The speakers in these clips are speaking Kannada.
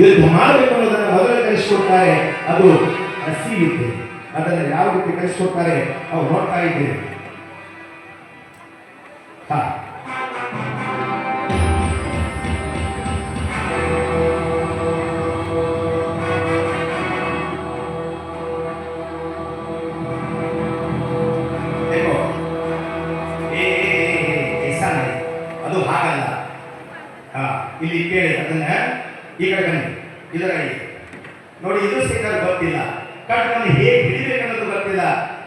ಯುದ್ಧ ಮಾಡಬೇಕು ಅನ್ನೋದನ್ನು ಮೊದಲು ಅದು ಹಸಿ ಯುದ್ಧ ಅದನ್ನು ಯಾವ ರೀತಿ ಕಲಿಸಿಕೊಡ್ತಾರೆ? ಅವ್ರು ನೋಡ್ತಾ ಇದ್ದೇವೆ ಹಾ. ಅದು ಹಾಗಲ್ಲ. ಇಲ್ಲಿ ಕೇಳಿ ಅದನ್ನ. ಈ ಕಡೆ ಬನ್ನಿ ಇದರ ನೋಡಿ, ಇದು ಸಹಿತ ಗೊತ್ತಿಲ್ಲ. ಕಟ್ಟನ್ನು ಹೇಗೆ ಹಿಡಿಬೇಕನ್ನೋದು ಗೊತ್ತಿಲ್ಲ.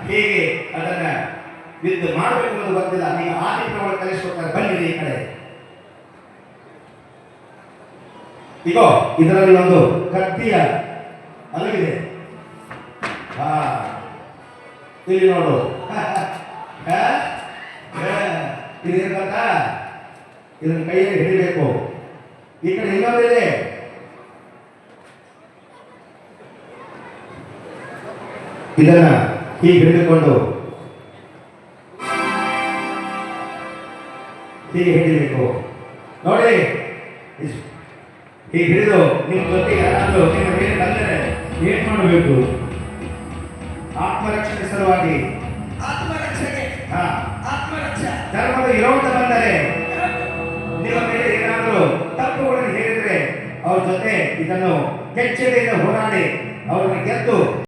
ಹೇಗೆ ಅದನ್ನ ವಿದ್ ಮಾಡಬೇಕು ಅನ್ನೋದು ಗೊತ್ತಿಲ್ಲ. ನೀವು ಆ ರೀತಿ ಕಲಿಸ್ಕೊಡ್ತಾರೆ ಬನ್ನಿರಿ ಈ ಕಡೆ. ಈಗ ಇದರಲ್ಲಿ ಒಂದು ಕತ್ತಿಯ ಅಲಗಿದೆ ಹಾ, ಇಲ್ಲಿ ನೋಡು. ಹಾ? ಹಾ. ಇದೇನ್ ಗೊತ್ತಾ ಇದನ್ನ ಕೈಯಲ್ಲಿ ಹಿಡಿಬೇಕು. ಈ ಕಡೆ ಇನ್ನೊಂದಿದೆ. ಇದನ್ನ ಹೀಗೆ ಹಿಡಿದುಕೊಂಡು ಹೀಗೆ ಹಿಡಿಬೇಕು ನೋಡಿ ಹೀಗೆ ಹಿಡಿದು ನಿಮ್ಮ ಜೊತೆ ಯಾರಾದರೂ ನಿಮ್ಮ ಮೇಲೆ ಬಂದರೆ ಏನ್ ಮಾಡಬೇಕು? ಆತ್ಮರಕ್ಷಣೆ ಸಲುವಾಗಿ. ಆತ್ಮರಕ್ಷಣೆ. ಹಾ. ಆತ್ಮರಕ್ಷ ಧರ್ಮದ ವಿರೋಧ ಬಂದರೆ ನಿಮ್ಮ ಮೇಲೆ ಏನಾದರೂ ತಪ್ಪುಗಳನ್ನು ಹೇಳಿದ್ರೆ ಅವ್ರ ಜೊತೆ ಇದನ್ನು ಕೆಚ್ಚೆದೆಯಿಂದ ಹೋರಾಡಿ ಅವರನ್ನು ಗೆದ್ದು